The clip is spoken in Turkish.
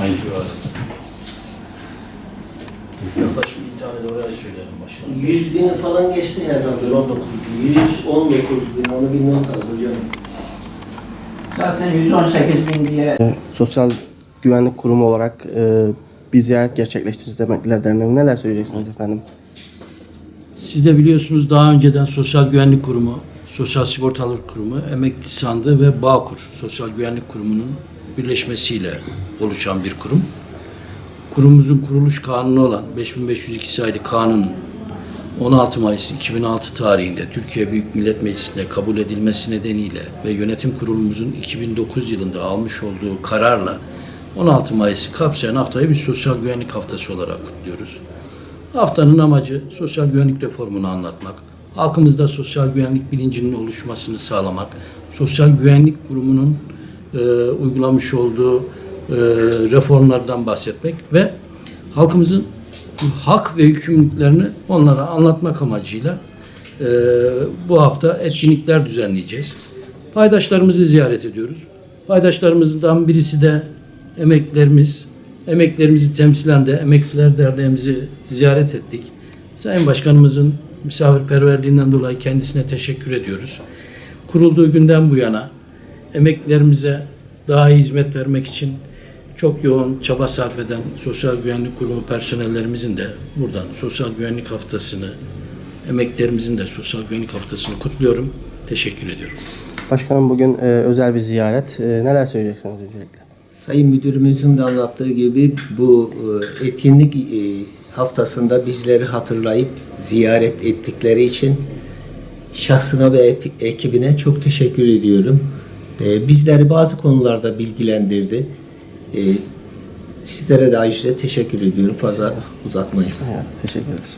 Aynen. Yaklaşık bir tane de söyleyelim başkanım. 100 bin falan geçti herhalde. 119 bin. 119 bin. Onu bir not al hocam. Zaten 118 bin diye. Ee, Sosyal Güvenlik Kurumu olarak e, bir ziyaret gerçekleştiririz emekliler derneğine. Neler söyleyeceksiniz efendim? Siz de biliyorsunuz daha önceden Sosyal Güvenlik Kurumu, Sosyal Sigortalar Kurumu, Emekli Sandığı ve Bağkur Sosyal Güvenlik Kurumu'nun birleşmesiyle oluşan bir kurum. Kurumumuzun kuruluş kanunu olan 5502 sayılı kanunun 16 Mayıs 2006 tarihinde Türkiye Büyük Millet Meclisi'nde kabul edilmesi nedeniyle ve yönetim kurulumuzun 2009 yılında almış olduğu kararla 16 Mayıs'ı kapsayan haftayı biz sosyal güvenlik haftası olarak kutluyoruz. Haftanın amacı sosyal güvenlik reformunu anlatmak, halkımızda sosyal güvenlik bilincinin oluşmasını sağlamak, sosyal güvenlik kurumunun e, uygulamış olduğu e, reformlardan bahsetmek ve halkımızın hak ve yükümlülüklerini onlara anlatmak amacıyla e, bu hafta etkinlikler düzenleyeceğiz. Paydaşlarımızı ziyaret ediyoruz. Paydaşlarımızdan birisi de emeklerimiz, emeklerimizi temsilen de Emekliler Derneğimizi ziyaret ettik. Sayın Başkanımızın misafirperverliğinden dolayı kendisine teşekkür ediyoruz. Kurulduğu günden bu yana emeklilerimize daha iyi hizmet vermek için çok yoğun çaba sarf eden Sosyal Güvenlik Kurumu personellerimizin de buradan Sosyal Güvenlik Haftası'nı, emeklerimizin de Sosyal Güvenlik Haftası'nı kutluyorum. Teşekkür ediyorum. Başkanım bugün e, özel bir ziyaret. E, neler söyleyeceksiniz öncelikle? Sayın Müdürümüzün de anlattığı gibi bu e, etkinlik e, haftasında bizleri hatırlayıp ziyaret ettikleri için şahsına ve ekibine çok teşekkür ediyorum. E, Bizleri bazı konularda bilgilendirdi. E, Sizlere de ayrıca teşekkür ediyorum. Fazla uzatmayın. Evet, teşekkür ederiz.